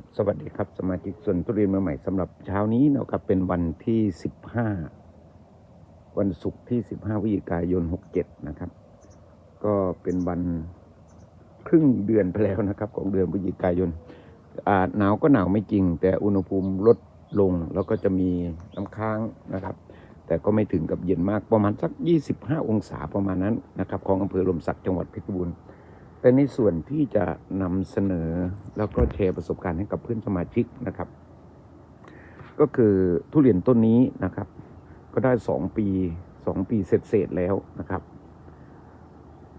ครับสวัสดีครับ สมาชิกส่วนทุเรียนมาใหม่สำหรับเช้านี้นะครับเป็นวันที่15วันศุกร์ที่15วิทยกายน67นะครับ ก็เป็นวันครึ่งเดือนไปแล้วนะครับ ของเดือนพฤศจิกายนอ่าหนาวก็หนาวไม่จริง แต่อุณหภูมิลดลงแล้วก็จะมีน้ำค้างนะครับ แต่ก็ไม่ถึงกับเย็นมากประมาณสัก 25 องศาประมาณนั้นนะครับ ของอำเภอลมศักดิ์จังหวัดเพชรบูรณ์ แต่ในส่วนที่จะนำเสนอแล้วก็แชร์ประสบการณ์ให้กับเพื่อนสมาชิกนะครับ ก็คือทุเรียนต้นนี้นะครับ ก็ได้สองปีสองปีเสร็จๆแล้วนะครับ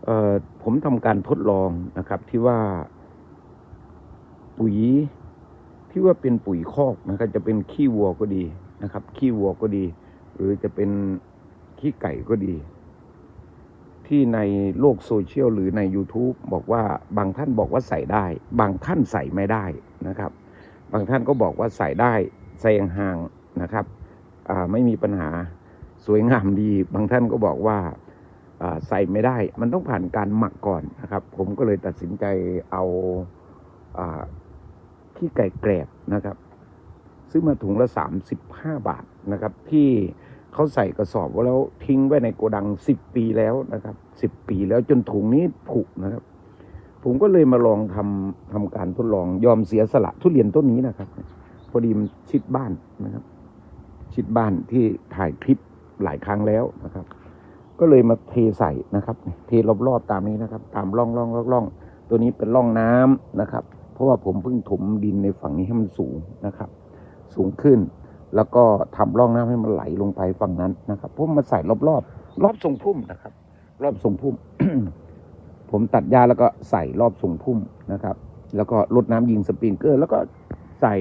เอ่อผมทำการทดลองนะครับที่ว่าปุ๋ยที่ว่าเป็นปุ๋ยคอกนะครับจะเป็นขี้วัวก็ดีนะครับ ขี้วัวก็ดี หรือจะเป็นขี้ไก่ก็ดี ที่ในโลกโซเชียลหรือใน YouTube บอกว่าบางท่านบอกว่าใส่ได้ บางท่านใส่ไม่ได้นะครับ บางท่านก็บอกว่าใส่ได้ใส่ห่างนะครับไม่มีปัญหาสวยงามดี บางท่านก็บอกว่าอ่าใส่ไม่ได้ มันต้องผ่านการหมักก่อนนะครับ ผมก็เลยตัดสินใจเอาอาขี้ไก่แกรบนะครับ ซื้อมาถุงละ 35 บาทนะครับที่ เขาใส่กระสอบไว้แล้วทิ้งไว้ในโกดัง10ปีแล้วนะครับ10ปีแล้วจนถุงนี้ผุนะครับ ผมก็เลยมาลองทำทำการทดลองยอมเสียสละทุเรียนต้นนี้นะครับ พอดีมันชิดบ้านนะครับ ชิดบ้านที่ถ่ายคลิปหลายครั้งแล้วนะครับ ก็เลยมาเทใส่นะครับ เทรอบๆตามนี้นะครับ ตามร่องร่องร่ององตัวนี้เป็นร่องน้ำนะครับ เพราะว่าผมเพิ่งถมดินในฝั่งนี้ให้มันสูงนะครับ สูงขึ้น แล้วก็ทำร่องน้ำให้มันไหลลงไปฝั่งนั้นนะครับผมมาใส่รอบๆรอบทรงพุ่มนะครับ รอบทรงพุ่ม ผมตัดหญ้าแล้วก็ใส่รอบทรงพุ่มนะครับ แล้วก็รดน้ำยิงสปริงเกอร์ แล้วก็ใส่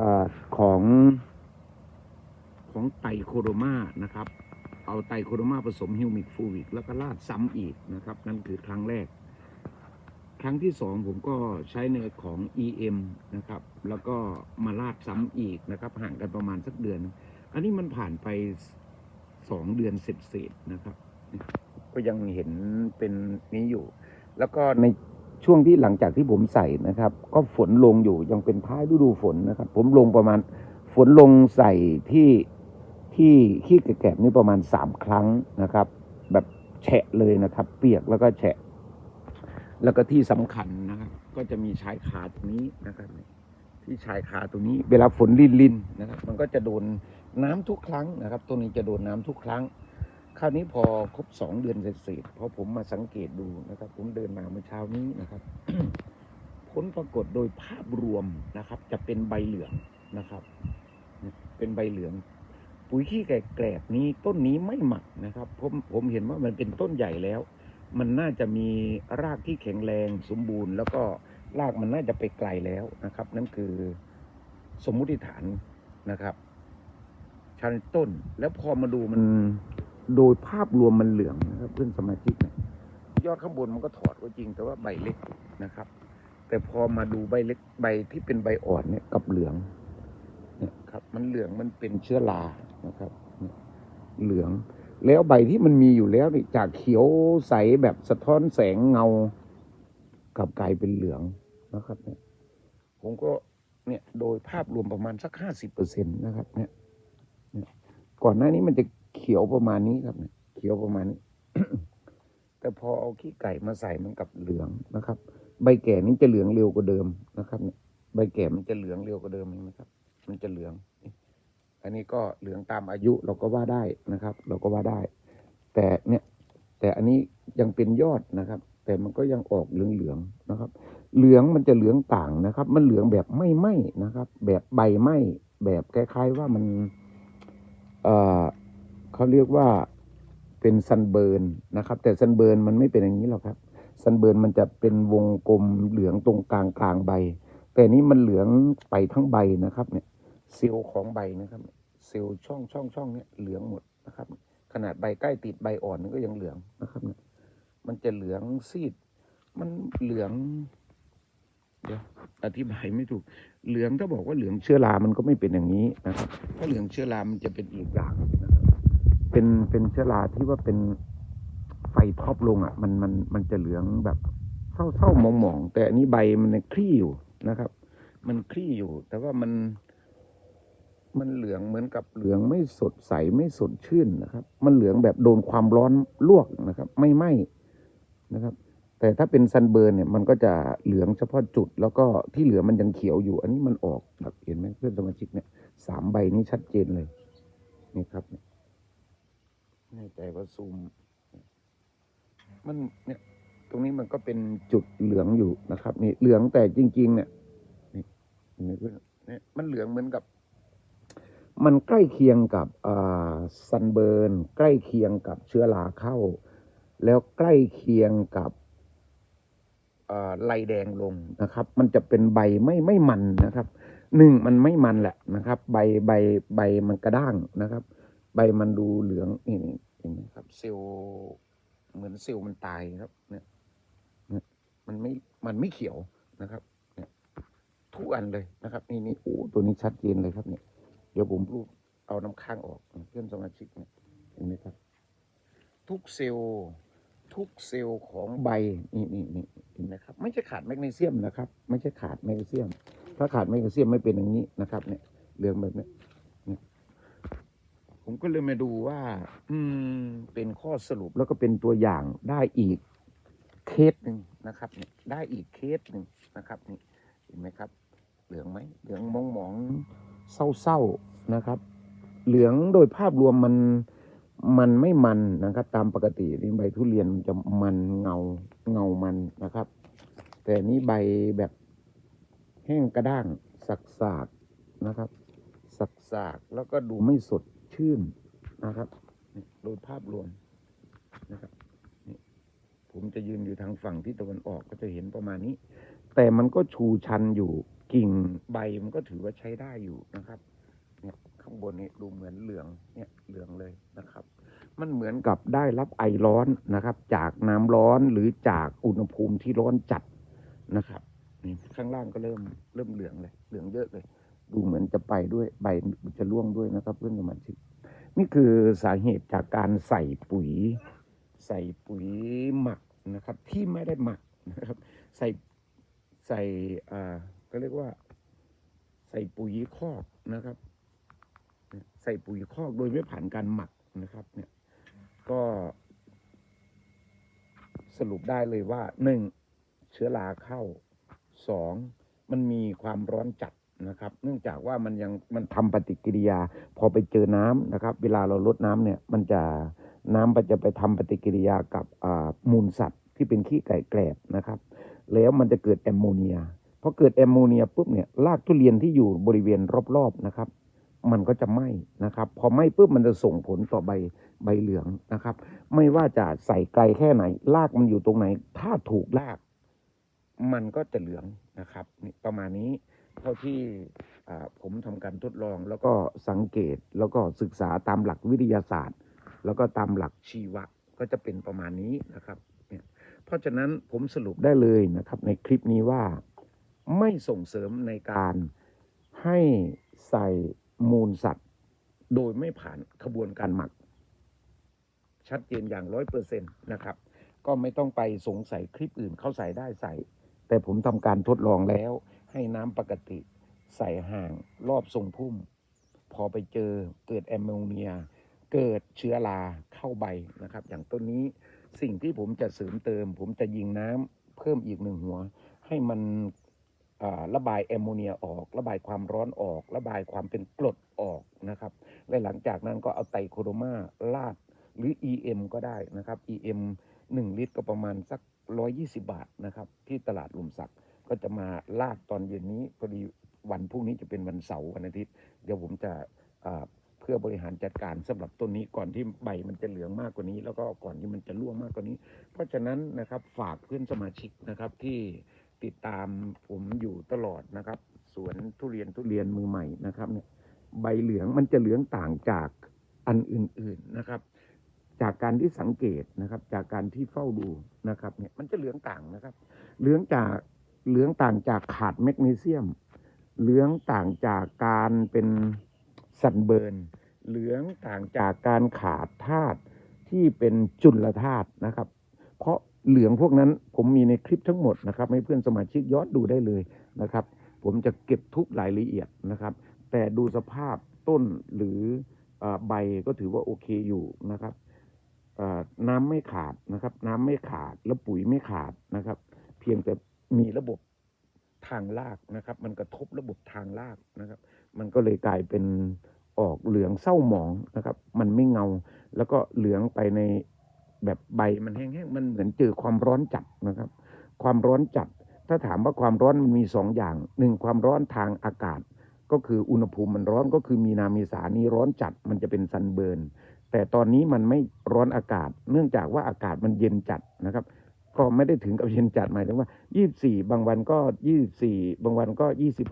อของของไตโคโดมานะครับ เอาไตโคโดมาผสมฮิวมิกฟูวิกแล้วก็ราดซ้ำอีกนะครับ นั่นคือครั้งแรก ครั้งที่สองผมก็ใช้เนของ EM นะครับ แล้วก็มาลาดซ้ำอีกนะครับ ห่างกันประมาณสักเดือน อันนี้มันผ่านไปสองเดือนเศษๆนะครับ ก็ยังเห็นเป็นนี้อยู่ แล้วก็ในช่วงที่หลังจากที่ผมใส่นะครับ ก็ฝนลงอยู่ยังเป็นท้ายฤดูฝนนะครับ ผมลงประมาณฝนลงใส่ที่ที่ขี้แกบๆนี่ประมาณสามครั้งนะครับ แบบแฉะเลยนะครับ เปียกแล้วก็แฉะ แล้วก็ที่สำคัญนะครับ ก็จะมีชายคาตรงนี้นะครับ ที่ชายคาตรงนี้ เวลาฝนลินลินๆนะครับ มันก็จะโดนน้ำทุกครั้งนะครับตัวนี้จะโดนน้ำทุกครั้ง คราวนี้พอครบสองเดือนเสร็จๆพอผมมาสังเกตดูนะครับ ผมเดินมาเมื่อเช้านี้นะครับผลปรากฏโดยภาพรวมนะครับ จะเป็นใบเหลืองนะครับ เป็นใบเหลือง ปุ๋ยขี้ไก่แกลบนี้ต้นนี้ไม่หมักนะครับ ผมผมเห็นว่ามันเป็นต้นใหญ่แล้ว มันน่าจะมีรากที่แข็งแรงสมบูรณ์ แล้วก็รากมันน่าจะไปไกลแล้วนะครับ นั่นคือสมมุติฐานนะครับชั้นต้น แล้วพอมาดูมันโดยภาพรวมมันเหลืองนะครับเพื่อนสมาชิกเนี่ยยอดข้างบนมันก็ถอดก็จริงแต่ว่าใบเล็กนะครับ แต่พอมาดูใบเล็กใบที่เป็นใบอ่อนเนี่ยกับเหลืองเนี่ยครับ มันเหลืองมันเป็นเชื้อรานะครับเนี่ยเหลือง แล้วใบที่มันมีอยู่แล้วนี่จากเขียวใสแบบสะท้อนแสงเงากลับกลายเป็นเหลืองนะครับ เนี่ย ผมก็เนี่ยโดยภาพรวมประมาณสักห้าสิบเปอร์เซ็นต์นะครับ เนี่ยเนี่ยก่อนหน้านี้มันจะเขียวประมาณนี้ครับเนี่ยเขียวประมาณนี้ แต่พอเอาขี้ไก่มาใส่มันกับเหลืองนะครับ ใบแก่นี้จะเหลืองเร็วกว่าเดิมนะครับ เนี่ย ใบแก่มันจะเหลืองเร็วกว่าเดิมเองนะครับ มันจะเหลือง อันนี้ก็เหลืองตามอายุเราก็ว่าได้นะครับ เราก็ว่าได้ แต่เนี่ยแต่อันนี้ยังเป็นยอดนะครับ แต่มันก็ยังออกเหลืองๆนะครับ เหลืองมันจะเหลืองต่างนะครับ มันเหลืองแบบไม่ไหม้นะครับ แบบใบไหม้แบบคล้ายๆว่ามันเอ่อเขาเรียกว่าเป็นซันเบิร์นนะครับ แต่ซันเบิร์นมันไม่เป็นอย่างนี้หรอกครับซันเบิร์นมันจะเป็นวงกลมเหลืองตรงกลางกลางใบ แต่นี้มันเหลืองไปทั้งใบนะครับ เนี่ย เซลล์ของใบนะครับ เซลล์ช่องช่องช่องเนี่ยเหลืองหมดนะครับ ขนาดใบใกล้ติดใบอ่อนมันก็ยังเหลืองนะครับเนี่ยมันจะเหลืองซีด มันเหลือง เดี๋ยวอธิบายไม่ถูก เหลืองถ้าบอกว่าเหลืองเชื้อรา มันก็ไม่เป็นอย่างนี้นะครับ ถ้าเหลืองเชื้อรา มันจะเป็นอีกอย่างนะครับ เป็นเป็นเชื้อราที่ว่าเป็นไฟท็อปลงอะ มันมันมันจะเหลืองแบบเศร้าเศร้ามองมองๆแต่อันนี้ใบมันคลี่อยู่นะครับ มันคลี่อยู่ แต่ว่ามัน มันเหลืองเหมือนกับเหลืองไม่สดใสไม่สดชื่นนะครับ มันเหลืองแบบโดนความร้อนลวกนะครับ ไม่ไหม้นะครับ แต่ถ้าเป็นซันเบิร์นเนี่ยมันก็จะเหลืองเฉพาะจุด แล้วก็ที่เหลือมันยังเขียวอยู่ อันนี้มันออกแบบเห็นไหมเพื่อนสมาชิกเนี่ยสามใบนี้ชัดเจนเลยนี่ครับเนี่ยแน่ใจว่าซูม มันเนี่ย ตรงนี้มันก็เป็นจุดเหลืองอยู่นะครับนี่เหลืองแต่จริง ๆ เนี่ยนี่เห็นไหมเพื่อนเนี่ยมันเหลืองเหมือนกับ มันใกล้เคียงกับซันเบิร์นใกล้เคียงกับเชื้อราเข้า แล้วใกล้เคียงกับลายแดงลงนะครับ มันจะเป็นใบไม่ไม่มันนะครับหนึ่งมันไม่มันแหละนะครับ ใบใบใบมันกระด้างนะครับ ใบมันดูเหลืองนี่นี่เห็นไหมครับเซลล์เหมือนเซลล์มันตายครับเนี่ยเนี่ยมันไม่มันไม่เขียวนะครับ เนี่ยทุกอันเลยนะครับ นี่นี่โอ้ตัวนี้ชัดเจนเลยครับเนี่ย เดี๋ยวผมรูปเอาน้ำค้างออกเพื่อนสมาชิกเนี่ยเห็นไหมครับ ทุกเซลล์ทุกเซลล์ของใบนี่นี่นี่เห็นไหมครับ ไม่ใช่ขาดแมกนีเซียมนะครับ ไม่ใช่ขาดแมกนีเซียม ถ้าขาดแมกนีเซียมไม่เป็นอย่างนี้นะครับ เนี่ยเหลืองแบบเนี่ยผมก็เลยมาดูว่า อืม เป็นข้อสรุปแล้วก็เป็นตัวอย่างได้อีกเคสหนึ่งนะครับเนี่ยได้อีกเคสหนึ่งนะครับนี่เห็นไหมครับ เหลืองไหมเหลืองมองมอง เศร้าๆนะครับ เหลืองโดยภาพรวมมันมันไม่มันนะครับ ตามปกตินี่ใบทุเรียนมันจะมันเงาเงามันนะครับ แต่นี่ใบแบบแห้งกระด้างสักสากนะครับ สักสากแล้วก็ดูไม่สดชื่นนะครับโดยภาพรวมนะครับผมจะยืนอยู่ทางฝั่งที่ตะวันออกก็จะเห็นประมาณนี้ แต่มันก็ชูชันอยู่ กิ่งใบมันก็ถือว่าใช้ได้อยู่นะครับ เนี่ยข้างบนนี้ดูเหมือนเหลืองเนี่ยเหลืองเลยนะครับ มันเหมือนกับได้รับไอร้อนนะครับ จากน้ำร้อนหรือจากอุณหภูมิที่ร้อนจัดนะครับนี่ข้างล่างก็เริ่มเริ่มเหลืองเลย เหลืองเยอะเลย ดูเหมือนจะไปด้วยใบจะร่วงด้วยนะครับ เพื่อนสมาชิกนี่คือสาเหตุจากการใส่ปุ๋ย ใส่ปุ๋ยหมักนะครับ ที่ไม่ได้หมักนะครับ ใส่ใส่อ่า ก็เรียกว่า ใส่ปุ๋ยคอกนะครับ ใส่ปุ๋ยคอกโดยไม่ผ่านการหมักนะครับ เนี่ย ก็ สรุปได้เลยว่าหนึ่งเชื้อราเข้าสองมันมีความร้อนจัดนะครับ เนื่องจากว่ามันยังมันทำปฏิกิริยา พอไปเจอน้ำนะครับ เวลาเราลดน้ำเนี่ย มันจะน้ำมันจะไปทำปฏิกิริยากับมูลสัตว์ที่เป็นขี้ไก่แกลบนะครับ แล้วมันจะเกิดแอมโมเนีย พอเกิดแอมโมเนียปุ๊บเนี่ยรากทุเรียนที่อยู่บริเวณรอบๆนะครับ มันก็จะไหม้นะครับ พอไหม้ปุ๊บมันจะส่งผลต่อใบใบเหลืองนะครับ ไม่ว่าจะใส่ไกลแค่ไหนรากมันอยู่ตรงไหน ถ้าถูกราก มันก็จะเหลืองนะครับนี่ประมาณนี้เท่าที่ผมทำการทดลองแล้วก็สังเกตแล้วก็ศึกษาตามหลักวิทยาศาสตร์ แล้วก็ตามหลักชีวะก็จะเป็นประมาณนี้นะครับเนี่ยเพราะฉะนั้นผมสรุปได้เลยนะครับ ในคลิปนี้ว่า ไม่ส่งเสริมในการให้ใส่มูลสัตว์ โดยไม่ผ่านขบวนการหมัก ชัดเจนอย่างร้อยเปอร์เซ็นต์นะครับ ก็ไม่ต้องไปสงสัยคลิปอื่นเขาใส่ได้ใส่ แต่ผมทำการทดลองแล้ว ให้น้ำปกติใส่ห่างรอบทรงพุ่ม พอไปเจอเกิดแอมโมเนีย เกิดเชื้อราเข้าใบนะครับ อย่างต้นนี้สิ่งที่ผมจะเสริมเติม ผมจะยิงน้ำเพิ่มอีกหนึ่งหัว ให้มัน ระบายแอมโมเนียออก ระบายความร้อนออก ระบายความเป็นกรดออกนะครับและหลังจากนั้นก็เอาไตรโคโดมาลาดหรือ EM ก็ได้นะครับ EM 1 ลิตรก็ประมาณสัก 120 บาทนะครับ ที่ตลาดหลุมสักก็จะมาลาดตอนเย็นนี้พอดีวันพรุ่งนี้จะเป็นวันเสาร์วันอาทิตย์ เดี๋ยวผมจะเพื่อบริหารจัดการสำหรับต้นนี้ก่อนที่ใบมันจะเหลืองมากกว่านี้ แล้วก็ก่อนที่มันจะร่วงมากกว่านี้ เพราะฉะนั้นนะครับฝากเพื่อนสมาชิกนะครับที่ ติดตามผมอยู่ตลอดนะครับ สวนทุเรียนทุเรียนมือใหม่นะครับเนี่ยใบเหลืองมันจะเหลืองต่างจากอันอื่นๆนะครับ จากการที่สังเกตนะครับ จากการที่เฝ้าดูนะครับเนี่ยมันจะเหลืองต่างนะครับ เหลืองจากเหลืองต่างจากขาดแมกนีเซียม เหลืองต่างจากการเป็นสันเบิร์น เหลืองต่างจากการขาดธาตุที่เป็นจุลธาตุนะครับ เพราะ เหลืองพวกนั้นผมมีในคลิปทั้งหมดนะครับ ให้เพื่อนสมาชิกย้อนดูได้เลยนะครับ ผมจะเก็บทุกรายละเอียดนะครับ แต่ดูสภาพต้นหรืออใบก็ถือว่าโอเคอยู่นะครับน้ำไม่ขาดนะครับ น้ำไม่ขาดแล้วปุ๋ยไม่ขาดนะครับ เพียงแต่มีระบบทางลากนะครับ มันกระทบระบบทางลากนะครับ มันก็เลยกลายเป็นออกเหลืองเศร้าหมองนะครับ มันไม่เงา แล้วก็เหลืองไปใน แบบใบมันแห้งๆมันเหมือนเจอความร้อนจัดนะครับ ความร้อนจัด ถ้าถามว่าความร้อนมันมีสองอย่างหนึ่งความร้อนทางอากาศ ก็คืออุณหภูมิมันร้อนก็คือมีนาเมษานี้ร้อนจัดมันจะเป็นซันเบิร์นแต่ตอนนี้มันไม่ร้อนอากาศ เนื่องจากว่าอากาศมันเย็นจัดนะครับ ก็ไม่ได้ถึงกับเย็นจัดหมายถึงว่า 24 บางวันก็ 24 บางวันก็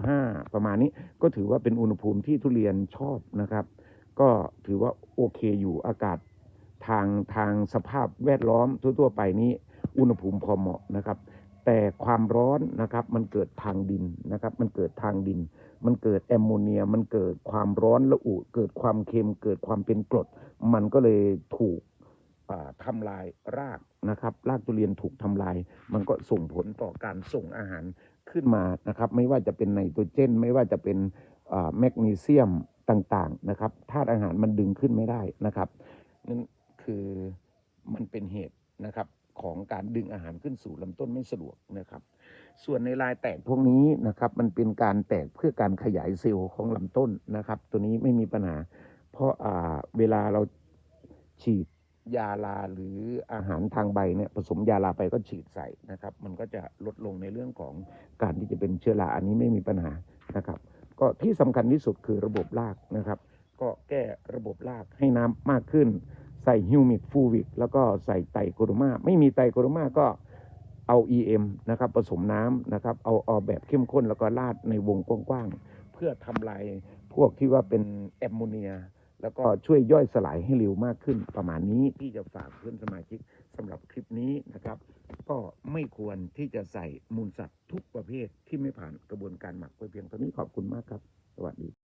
25 ประมาณนี้ก็ถือว่าเป็นอุณหภูมิที่ทุเรียนชอบนะครับ ก็ถือว่าโอเคอยู่อากาศ ทางทางสภาพแวดล้อมทั่วๆไปนี้อุณหภูมิพอเหมาะนะครับ แต่ความร้อนนะครับมันเกิดทางดินนะครับ มันเกิดทางดิน มันเกิดแอมโมเนีย มันเกิดความร้อนระอุ เกิดความเค็ม เกิดความเป็นกรด มันก็เลยถูกอ่าทำลายรากนะครับ รากทุเรียนถูกทำลาย มันก็ส่งผลต่อการส่งอาหารขึ้นมานะครับ ไม่ว่าจะเป็นไนโตรเจน ไม่ว่าจะเป็นแมกนีเซียมต่างๆนะครับธาตุอาหารมันดึงขึ้นไม่ได้นะครับนั่น คือมันเป็นเหตุนะครับของการดึงอาหารขึ้นสู่ลำต้นไม่สะดวกนะครับ ส่วนในลายแตกพวกนี้นะครับมันเป็นการแตกเพื่อการขยายเซลล์ของลำต้นนะครับ ตัวนี้ไม่มีปัญหา เพราะอ่าเวลาเราฉีดยาลาหรืออาหารทางใบเนี่ยผสมยาลาไปก็ฉีดใส่นะครับ มันก็จะลดลงในเรื่องของการที่จะเป็นเชื้อราอันนี้ไม่มีปัญหานะครับ ก็ที่สำคัญที่สุดคือระบบรากนะครับ ก็แก้ระบบรากให้น้ำมากขึ้น ใส่ฮิวมิกฟูวิกแล้วก็ใส่ไตรโคโดมาไม่มีไตรโคโดมาก็เอา EM นะครับผสมน้ำนะครับ เอาเอาแบบเข้มข้นแล้วก็ราดในวงกว้างๆ เพื่อทำลายพวกที่ว่าเป็นแอมโมเนีย แล้วก็ช่วยย่อยสลายให้เร็วมากขึ้น ประมาณนี้ที่จะฝากเพื่อนสมาชิกสำหรับคลิปนี้นะครับ ก็ไม่ควรที่จะใส่มูลสัตว์ทุกประเภทที่ไม่ผ่านกระบวนการหมักไว้เพียงเท่านี้ขอบคุณมากครับ สวัสดี